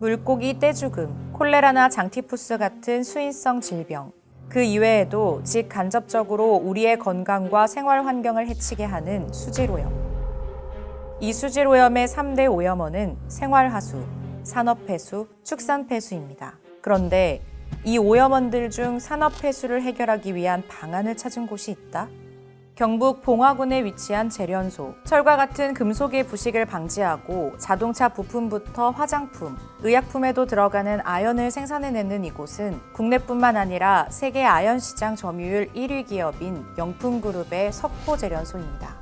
물고기 떼죽음, 콜레라나 장티푸스 같은 수인성 질병, 그 이외에도 직간접적으로 우리의 건강과 생활 환경을 해치게 하는 수질오염. 이 수질오염의 3대 오염원은 생활하수, 산업폐수, 축산폐수입니다. 그런데 이 오염원들 중 산업폐수를 해결하기 위한 방안을 찾은 곳이 있다? 경북 봉화군에 위치한 재련소. 철과 같은 금속의 부식을 방지하고 자동차 부품부터 화장품, 의약품에도 들어가는 아연을 생산해내는 이곳은 국내뿐만 아니라 세계 아연 시장 점유율 1위 기업인 영풍그룹의 석포 재련소입니다.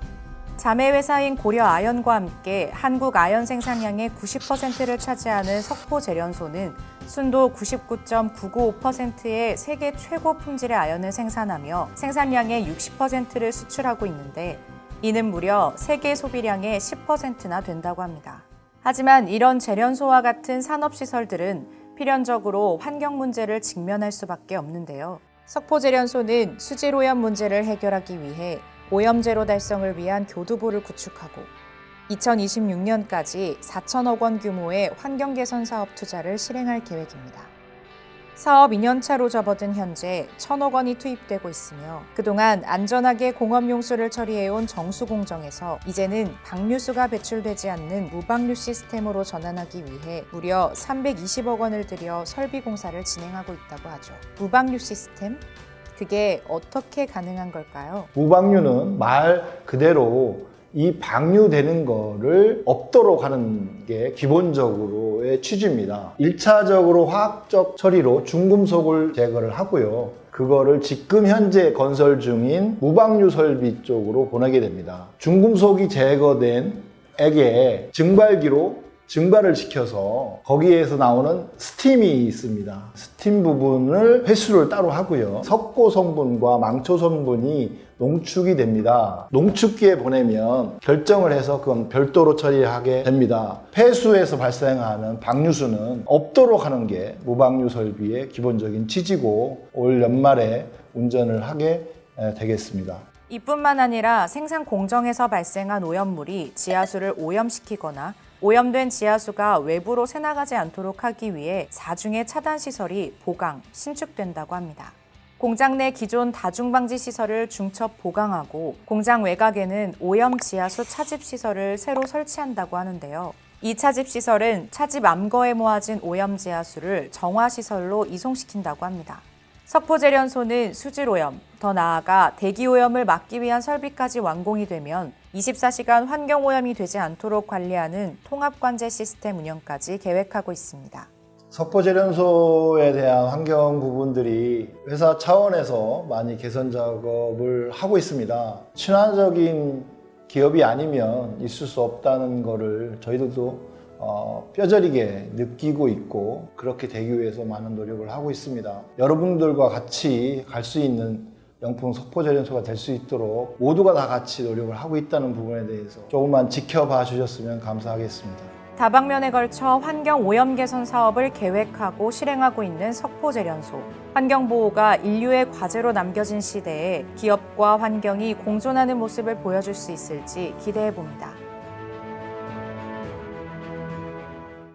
자매 회사인 고려 아연과 함께 한국 아연 생산량의 90%를 차지하는 석포 재련소는 순도 99.995%의 세계 최고 품질의 아연을 생산하며 생산량의 60%를 수출하고 있는데 이는 무려 세계 소비량의 10%나 된다고 합니다. 하지만 이런 재련소와 같은 산업시설들은 필연적으로 환경 문제를 직면할 수밖에 없는데요. 석포 재련소는 수질 오염 문제를 해결하기 위해 오염 제로 달성을 위한 교두보를 구축하고 2026년까지 4천억 원 규모의 환경 개선 사업 투자를 실행할 계획입니다. 사업 2년차로 접어든 현재 1천억 원이 투입되고 있으며 그동안 안전하게 공업 용수를 처리해온 정수 공정에서 이제는 방류수가 배출되지 않는 무방류 시스템으로 전환하기 위해 무려 320억 원을 들여 설비 공사를 진행하고 있다고 하죠. 무방류 시스템? 그게 어떻게 가능한 걸까요? 무방류는 말 그대로 이 방류되는 거를 없도록 하는 게 기본적으로의 취지입니다. 1차적으로 화학적 처리로 중금속을 제거를 하고요. 그거를 지금 현재 건설 중인 무방류 설비 쪽으로 보내게 됩니다. 중금속이 제거된 액에 증발기로 증발을 시켜서 거기에서 나오는 스팀이 있습니다. 스팀 부분을 회수를 따로 하고요. 석고 성분과 망초 성분이 농축이 됩니다. 농축기에 보내면 결정을 해서 그건 별도로 처리하게 됩니다. 폐수에서 발생하는 방류수는 없도록 하는 게 무방류 설비의 기본적인 취지고 올 연말에 운전을 하게 되겠습니다. 이뿐만 아니라 생산 공정에서 발생한 오염물이 지하수를 오염시키거나 오염된 지하수가 외부로 새나가지 않도록 하기 위해 사중의 차단 시설이 보강, 신축된다고 합니다. 공장 내 기존 다중방지 시설을 중첩 보강하고 공장 외곽에는 오염 지하수 차집 시설을 새로 설치한다고 하는데요. 이 차집 시설은 차집 암거에 모아진 오염 지하수를 정화 시설로 이송시킨다고 합니다. 석포재련소는 수질오염, 더 나아가 대기오염을 막기 위한 설비까지 완공이 되면 24시간 환경오염이 되지 않도록 관리하는 통합관제 시스템 운영까지 계획하고 있습니다. 석포재련소에 대한 환경 부분들이 회사 차원에서 많이 개선 작업을 하고 있습니다. 친화적인 기업이 아니면 있을 수 없다는 것을 저희들도 어, 뼈저리게 느끼고 있고 그렇게 되기 위해서 많은 노력을 하고 있습니다. 여러분들과 같이 갈 수 있는 영풍 석포재련소가 될 수 있도록 모두가 다 같이 노력을 하고 있다는 부분에 대해서 조금만 지켜봐 주셨으면 감사하겠습니다. 다방면에 걸쳐 환경 오염 개선 사업을 계획하고 실행하고 있는 석포재련소. 환경 보호가 인류의 과제로 남겨진 시대에 기업과 환경이 공존하는 모습을 보여줄 수 있을지 기대해 봅니다.